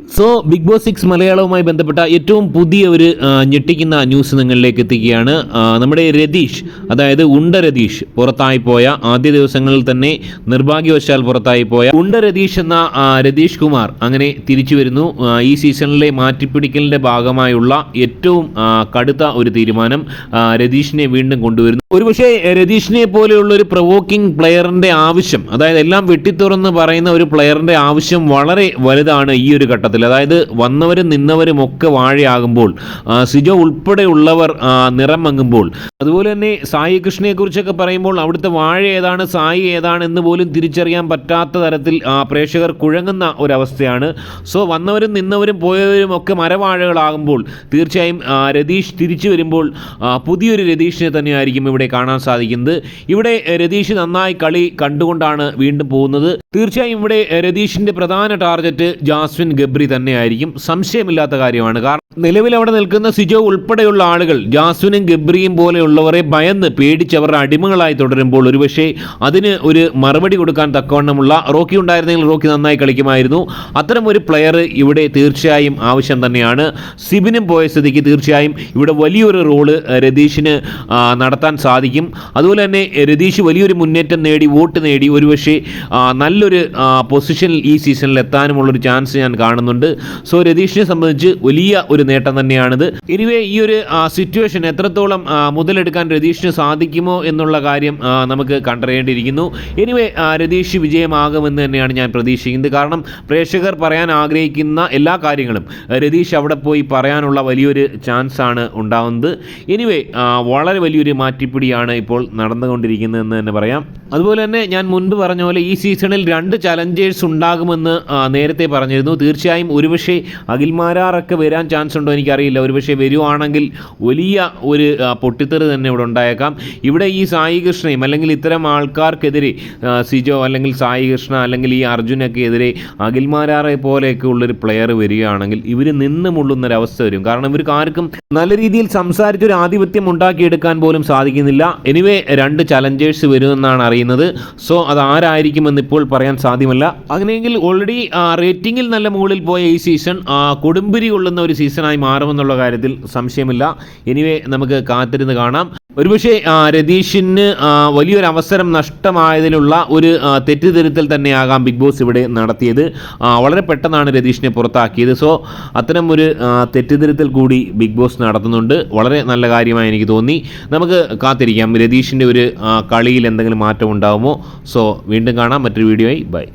So big boss six മലയാളവുമായി ബന്ധപ്പെട്ട ഏറ്റവും പുതിയ ഒരു ഞെട്ടിക്കുന്ന ന്യൂസ് നിങ്ങളിലേക്ക് എത്തിക്കുകയാണ്. നമ്മുടെ രതീഷ് അതായത് ഉണ്ട രതീഷ് പുറത്തായി പോയ ആദ്യ ദിവസങ്ങളിൽ തന്നെ നിർഭാഗ്യവശാൽ പുറത്തായി പോയ ഉണ്ട രതീഷ് എന്ന രതീഷ് കുമാർ അങ്ങനെ തിരിച്ചു വരുന്നു. ഈ സീസണിലെ മാറ്റിപ്പിടിക്കലിന്റെ ഭാഗമായുള്ള ഏറ്റവും കടുത്ത ഒരു തീരുമാനം രതീഷിനെ വീണ്ടും കൊണ്ടുവരുന്നു. ഒരുപക്ഷെ രതീഷിനെ പോലെയുള്ള ഒരു പ്രവോക്കിംഗ് പ്ലെയറിന്റെ ആവശ്യം അതായത് എല്ലാം വെട്ടിത്തുറന്ന് പറയുന്ന ഒരു പ്ലെയറിന്റെ ആവശ്യം വളരെ വലുതാണ് ഈ ഒരു ഘട്ടത്തിൽ അതായത് വന്നവരും നിന്നവരും ഒക്കെ വാഴയാകുമ്പോൾ സിജോ ഉൾപ്പെടെയുള്ളവർ നിറം മങ്ങുമ്പോൾ. അതുപോലെ തന്നെ സായി കൃഷ്ണയെ കുറിച്ചൊക്കെ പറയുമ്പോൾ അവിടുത്തെ വാഴ ഏതാണ് സായി ഏതാണ് എന്ന് പോലും തിരിച്ചറിയാൻ പറ്റാത്ത തരത്തിൽ പ്രേക്ഷകർ കുഴങ്ങുന്ന ഒരവസ്ഥയാണ്. സോ വന്നവരും നിന്നവരും പോയവരും ഒക്കെ മരവാഴകളാകുമ്പോൾ തീർച്ചയായും രതീഷ് തിരിച്ചു വരുമ്പോൾ പുതിയൊരു രതീഷിനെ തന്നെയായിരിക്കും ഇവിടെ കാണാൻ സാധിക്കുന്നത്. ഇവിടെ രതീഷ് നന്നായി കളി കണ്ടുകൊണ്ടാണ് വീണ്ടും പോകുന്നത്. തീർച്ചയായും ഇവിടെ രതീഷിന്റെ പ്രധാന ടാർഗറ്റ് ജാസ്വിൻ ഗബ്രി തന്നെയായിരിക്കും. സംശയമില്ലാത്ത കാര്യമാണ്. കാരണം നിലവിൽ അവിടെ നിൽക്കുന്ന സിജോ ഉൾപ്പെടെയുള്ള ആളുകൾ ജാസ്വിനും ഗബ്രിയും പോലെയുള്ളവരെ ഭയന്ന് പേടിച്ച് അവരുടെ അടിമകളായി തുടരുമ്പോൾ ഒരുപക്ഷെ അതിന് ഒരു മറുപടി കൊടുക്കാൻ തക്കവണ്ണമുള്ള റോക്കി ഉണ്ടായിരുന്നെങ്കിൽ റോക്കി നന്നായി കളിക്കുമായിരുന്നു. അത്തരം ഒരു പ്ലെയർ ഇവിടെ തീർച്ചയായും ആവശ്യം തന്നെയാണ്. സിബിനും പോയ സ്ഥിതിക്ക് തീർച്ചയായും ഇവിടെ വലിയൊരു റോൾ രതീഷിന് നടത്താൻ സാധിക്കും. അതുപോലെ തന്നെ രതീഷ് വലിയൊരു മുന്നേറ്റം നേടി വോട്ട് നേടി ഒരുപക്ഷെ ആ, നല്ലൊരു പൊസിഷനിൽ ഈ സീസണിൽ എത്താനുമുള്ളൊരു ചാൻസ് ഞാൻ കാണുന്നുണ്ട്. സോ രതീഷിനെ സംബന്ധിച്ച് വലിയ ഒരു നേട്ടം തന്നെയാണിത്. എനിവേ ഈ ഒരു സിറ്റുവേഷൻ എത്രത്തോളം മുതലെടുക്കാൻ രതീഷിന് സാധിക്കുമോ എന്നുള്ള കാര്യം നമുക്ക് കണ്ടറിയേണ്ടിയിരിക്കുന്നു. എനിവേ രതീഷ് വിജയമാകുമെന്ന് തന്നെയാണ് ഞാൻ പ്രതീക്ഷിക്കുന്നത്. കാരണം പ്രേക്ഷകർ പറയാൻ ആഗ്രഹിക്കുന്ന എല്ലാ കാര്യങ്ങളും രതീഷ് അവിടെ പോയി പറയാനുള്ള വലിയൊരു ചാൻസ് ആണ് ഉണ്ടാകുന്നത് എനിവേ വളരെ വലിയൊരു മാറ്റിപ്പിടിയാണ് ഇപ്പോൾ നടന്നുകൊണ്ടിരിക്കുന്നതെന്ന് തന്നെ പറയാം. അതുപോലെ തന്നെ ഞാൻ മുൻപ് പറഞ്ഞ പോലെ ഈ സീസണിൽ രണ്ട് ചലഞ്ചേഴ്സ് ഉണ്ടാകുമെന്ന് നേരത്തെ പറഞ്ഞിരുന്നു. തീർച്ചയായും ഒരുപക്ഷെ അഖിൽമാരാറൊക്കെ വരാൻ ചാൻസ് ഉണ്ടോ എനിക്കറിയില്ല. ഒരുപക്ഷെ വരുവാണെങ്കിൽ വലിയ ഒരു പൊട്ടിത്തെറി തന്നെ ഇവിടെ ഉണ്ടായേക്കാം. ഇവിടെ ഈ സായി കൃഷ്ണയും അല്ലെങ്കിൽ ഇത്തരം ആൾക്കാർക്കെതിരെ സിജോ അല്ലെങ്കിൽ സായി കൃഷ്ണ അല്ലെങ്കിൽ ഈ അർജുനൊക്കെ എതിരെ അഖിൽമാരാറെ പോലെയൊക്കെ ഉള്ളൊരു പ്ലെയർ വരികയാണെങ്കിൽ ഇവർ നിന്ന് മുള്ളുന്നൊരവസ്ഥ വരും. കാരണം ഇവർക്ക് ആർക്കും നല്ല രീതിയിൽ സംസാരിച്ചൊരു ആധിപത്യം ഉണ്ടാക്കിയെടുക്കാൻ പോലും സാധിക്കുന്നില്ല. എനിവേ രണ്ട് ചലഞ്ചേഴ്സ് വരുമെന്നാണ് അറിയുന്നത്. സോ അത് ആരായിരിക്കുമെന്ന് ഇപ്പോൾ പറയാൻ സാധ്യമല്ല. അങ്ങനെയെങ്കിൽ ഓൾറെഡി റേറ്റിംഗിൽ നല്ല മുകളിൽ പോയ ഈ സീസൺ കൊടുമ്പിരി കൊള്ളുന്ന ഒരു സീസണായി മാറുമെന്നുള്ള കാര്യത്തിൽ സംശയമില്ല. എനിവേ നമുക്ക് കാത്തിരുന്ന് കാണാം. ഒരുപക്ഷെ രതീഷിന് വലിയൊരു അവസരം നഷ്ടമായതിലുള്ള ഒരു തെറ്റിദ്ധരുത്തൽ തന്നെയാകാം ബിഗ് ബോസ് ഇവിടെ നടത്തിയത്. വളരെ പെട്ടെന്നാണ് രതീഷിനെ പുറത്താക്കിയത്. സോ അത്തരം ഒരു തെറ്റിദ്ധരുത്തൽ കൂടി ബിഗ് ബോസ് നടത്തുന്നുണ്ട്. വളരെ നല്ല കാര്യമായി എനിക്ക് തോന്നി. നമുക്ക് കാത്തിരിക്കാം. രതീഷിന്റെ ഒരു കളിയിൽ എന്തെങ്കിലും മാറ്റം ഉണ്ടാകുമോ സോ വീണ്ടും കാണാം. മറ്റൊരു ವಿಡಿಯೋಯ್ ಬಾಯ್